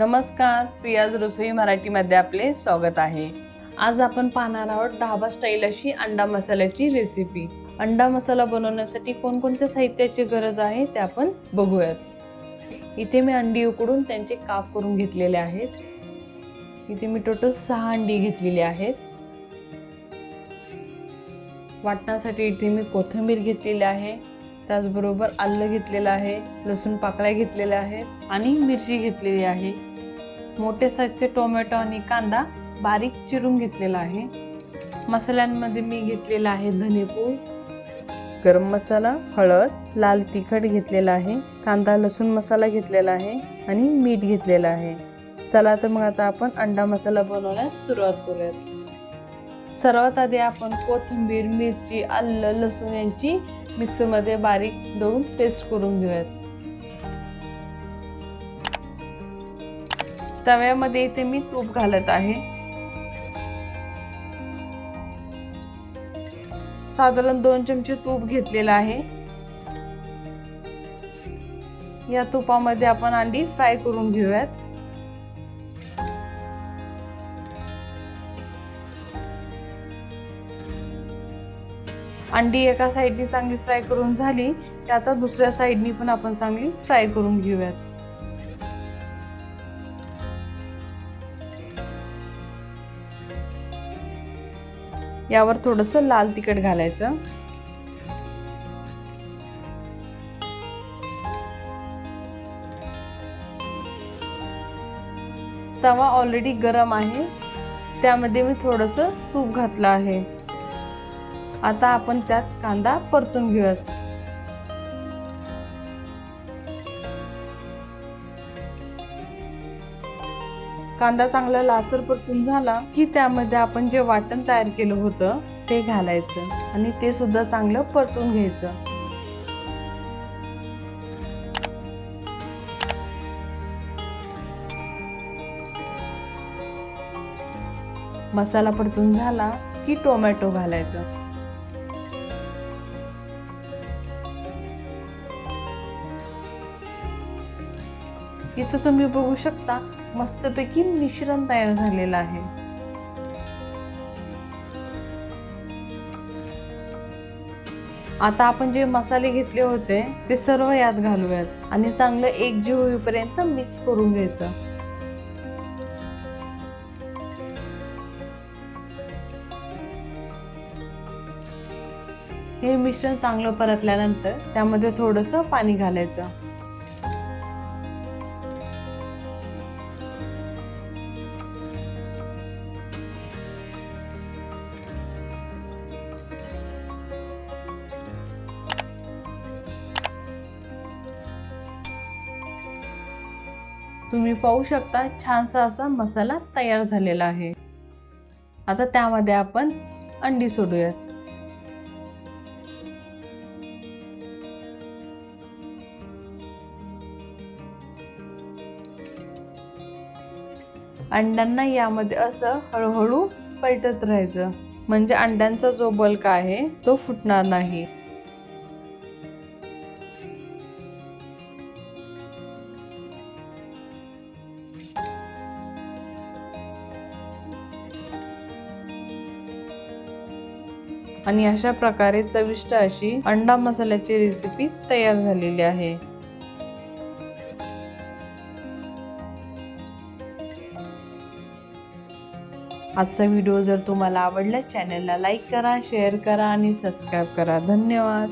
नमस्कार प्रियाज रसोई मराठीमध्ये आपले स्वागत आहे. आज आपण पाहणार आहोत ढाबा स्टाईल अशी अंडा मसाल्याची रेसिपी अंडा मसाला बनवण्यासाठी कोणकोणत्या साहित्याची गरज आहे ते आपण बघूयात. इथे मी अंडी उकडून त्यांचे काप करून घेतलेले आहेत. इथे मी टोटल सहा अंडी घेतलेली आहेत. वाटण्यासाठी इथे मी कोथिंबीर घेतलेली आहे. त्याचबरोबर आलं घेतलेलं आहे लसूण पाकळ्या घेतलेल्या आहेत आणि मिरची घेतलेली आहे. मोठे साईजचे टोमॅटो आणि कांदा बारीक चिरून घेतलेला आहे. मसाल्यांमध्ये मी घेतलेला आहे धनेपूड गरम मसाला हळद लाल तिखट घेतलेला आहे कांदा लसूण मसाला घेतलेला आहे आणि मीठ घेतलेलं आहे. चला तर मग आता आपण अंडा मसाला बनवण्यास सुरुवात करूयात. सर्वात आधी आपण कोथिंबीर मिरची आलं लसूण यांची मिक्सरमध्ये बारीक दळून पेस्ट करून घेऊयात. तव्यामध्ये इथे मी तूप घालत आहे. साधारण दोन चमचे तूप घेतलेलं आहे. या तुपामध्ये आपण अंडी फ्राय करून घेऊयात. अंडी एका साईडनी चांगली फ्राय करून झाली की आता दुसऱ्या साईडनी पण आपण चांगली फ्राय करून घेऊयात. यावर थोडस लाल तिखट घालायचं. तवा ऑलरेडी गरम आहे. त्यामध्ये मी थोडस तूप घातलं आहे. आता आपण त्यात कांदा परतून घेऊयात. कांदा चांगला लासर परतून झाला की त्यामध्ये आपण जे वाटण तयार केलं होतं ते घालायचं आणि ते सुद्धा चांगलं परतून घ्यायचं. मसाला परतून झाला की टोमॅटो घालायचं. इथं तुम्ही बघू शकता मस्तपैकी मिश्रण तयार झालेलं आहे. आता आपण जे मसाले घेतले होते ते सर्व यात घालूयात आणि चांगलं एकजीव होईपर्यंत मिक्स करून घ्यायचं. हे मिश्रण चांगलं परतल्यानंतर त्यामध्ये थोडंसं पाणी घालायचं. तुम्ही पाहू शकता छानसा असा मसाला तयार झालेला आहे. आता त्यामध्ये आपण अंडी सोडूयात. अंड्यांना यामध्ये असं हळूहळू पलटत राहायचं. म्हणजे अंड्यांचा जो बल्क आहे तो फुटणार नाही. आणि अशा प्रकारे चविष्ट अशी अंडा मसाल्याची रेसिपी तयार झालेली आहे. आजचा व्हिडिओ जर तुम्हाला आवडला चॅनलला लाईक करा शेअर करा आणि सबस्क्राईब करा. धन्यवाद.